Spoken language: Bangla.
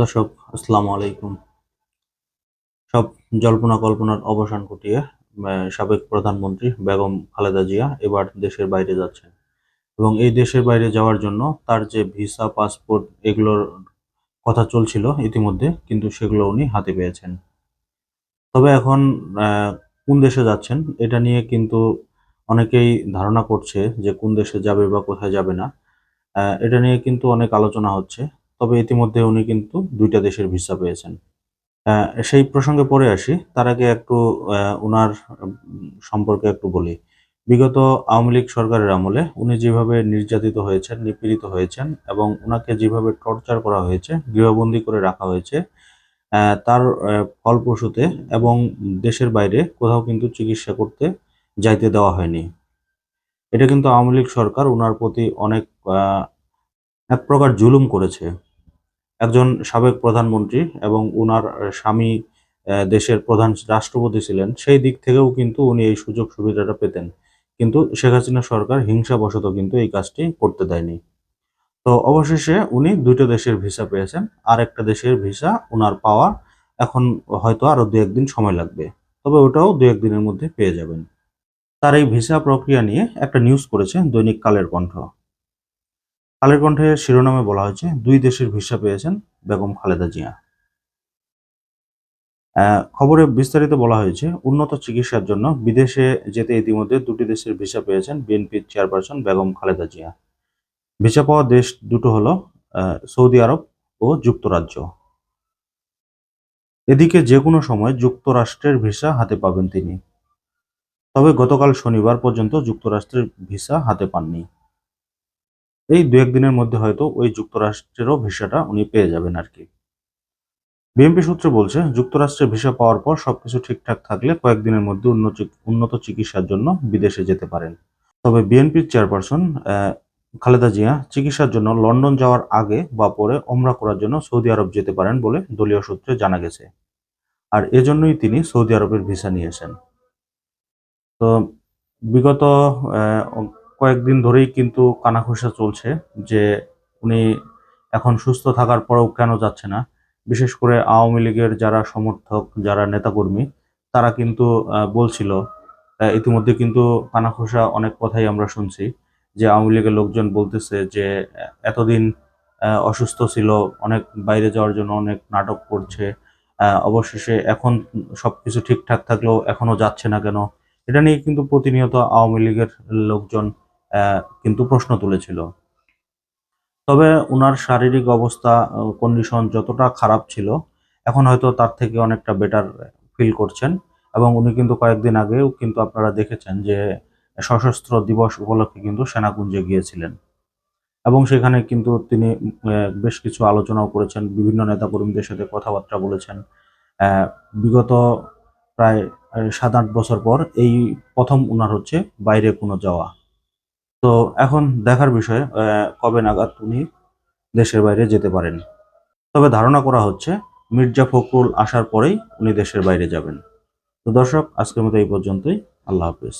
দর্শক, আসসালামু আলাইকুম। সব জল্পনা কল্পনার অবসান ঘটিয়ে সাবেক প্রধানমন্ত্রী বেগম খালেদা জিয়া এবার দেশের বাইরে যাচ্ছেন এবং এই দেশের বাইরে যাওয়ার জন্য তার যে ভিসা, পাসপোর্ট এগুলোর কথা চলছিল ইতিমধ্যে, কিন্তু সেগুলো উনি হাতে পেয়েছেন। তবে এখন কোন দেশে যাচ্ছেন এটা নিয়ে কিন্তু অনেকেই ধারণা করছে যে কোন দেশে যাবে বা কোথায় যাবে না। এটা নিয়ে কিন্তু অনেক আলোচনা হচ্ছে। তবে ইতিমধ্যে উনি কিন্তু দুইটা দেশের ভিসা পেয়েছেন। সেই প্রসঙ্গে পরে আসি। তার আগে একটু ওনার সম্পর্কে একটু বলি। বিগত আওয়ামী লীগ সরকারের আমলে উনি যেভাবে নির্যাতিত হয়েছেন, নিপীড়িত হয়েছেন এবং ওনাকে যেভাবে টর্চার করা হয়েছে, গৃহবন্দী করে রাখা হয়েছে তার ফলপ্রসূতে এবং দেশের বাইরে কোথাও কিন্তু চিকিৎসা করতে যাইতে দেওয়া হয়নি। এটা কিন্তু আওয়ামী লীগ সরকার ওনার প্রতি অনেক এক প্রকার জুলুম করেছে। একজন সাবেক প্রধানমন্ত্রী এবং ওনার স্বামী দেশের প্রধান রাষ্ট্রপতি ছিলেন, সেই দিক থেকেও কিন্তু উনি এই সুযোগ সুবিধাটা পেতেন। কিন্তু শেখ হাসিনা সরকার হিংসাবশত কিন্তু এই কাজটি করতে দেয়নি। তো অবশেষে উনি দুটো দেশের ভিসা পেয়েছেন। আর একটা দেশের ভিসা ওনার পাওয়া এখন হয়তো আরও দু একদিন সময় লাগবে। তবে ওটাও দু একদিনের মধ্যে পেয়ে যাবেন। তার এই ভিসা প্রক্রিয়া নিয়ে একটা নিউজ করেছে দৈনিক কালের কণ্ঠ। কালের কণ্ঠের শিরোনামে বলা হয়েছে, দুই দেশের ভিসা পেয়েছেন বেগম খালেদা জিয়া। খবরে বিস্তারিত বলা হয়েছে, উন্নত চিকিৎসার জন্য বিদেশে যেতে ইতিমধ্যে দুটি দেশের ভিসা পেয়েছেন বিএনপির চেয়ারপারসন বেগম খালেদা জিয়া। ভিসা পাওয়া দেশ দুটো হলো সৌদি আরব ও যুক্তরাজ্য। এদিকে যে কোনো সময় যুক্তরাষ্ট্রের ভিসা হাতে পাবেন তিনি। তবে গতকাল শনিবার পর্যন্ত যুক্তরাষ্ট্রের ভিসা হাতে পাননি। এই দু একদিনের মধ্যে হয়তো ওই যুক্তরাষ্ট্রেরও ভিসাটা উনি পেয়ে যাবেন আর কি। বিএনপি সূত্রে বলছে, যুক্তরাষ্ট্রে ভিসা পাওয়ার পর সবকিছু ঠিকঠাক থাকলে কয়েকদিনের মধ্যে উন্নত উন্নত চিকিৎসার জন্য বিদেশে যেতে পারেন। তবে বিএনপির চেয়ারপারসন খালেদা জিয়া চিকিৎসার জন্য লন্ডন যাওয়ার আগে বা পরে ওমরা করার জন্য সৌদি আরব যেতে পারেন বলে দলীয় সূত্রে জানা গেছে। আর এজন্যই তিনি সৌদি আরবের ভিসা নিয়েছেন। তো বিগত কয়েকদিন ধরেই কিন্তু কানাঘুষা চলছে যে উনি এখন সুস্থ থাকার পরেও কেন যাচ্ছে না। বিশেষ করে আওয়ামী লীগের যারা সমর্থক, যারা নেতাকর্মী, তারা কিন্তু বলছিল ইতিমধ্যে কিন্তু কানাঘুষা অনেক কথাই আমরা শুনছি যে আওয়ামী লীগের লোকজন বলতেছে যে এতদিন অসুস্থ ছিল, অনেক বাইরে যাওয়ার জন্য অনেক নাটক করছে অবশেষে এখন সবকিছু ঠিকঠাক থাকলেও এখনও যাচ্ছে না কেন? এটা নিয়ে কিন্তু প্রতিনিয়ত আওয়ামী লীগের লোকজন কিন্তু প্রশ্ন তুলেছিল। তবে ওনার শারীরিক অবস্থা কন্ডিশন যতটা খারাপ ছিল, এখন হয়তো তার থেকে অনেকটা বেটার ফিল করছেন এবং উনি কিন্তু কয়েকদিন আগেও কিন্তু আপনারা দেখেছেন যে সশস্ত্র দিবস উপলক্ষে কিন্তু সেনাকুঞ্জে গিয়েছিলেন। এবং সেখানে কিন্তু তিনি বেশ কিছু আলোচনাও করেছেন, বিভিন্ন নেতাকর্মীদের সাথে কথাবার্তা বলেছেন। বিগত প্রায় সাত আট বছর পর এই প্রথম ওনার হচ্ছে বাইরে কোনো যাওয়া। তো এখন দেখার বিষয়ে কবে নাগাদ উনি দেশের বাইরে যেতে পারেন? তবে ধারণা করা হচ্ছে, মির্জা ফখরুল আসার পরেই উনি দেশের বাইরে যাবেন। তো দর্শক, আজকের মতো এই পর্যন্তই। আল্লাহ হাফেজ।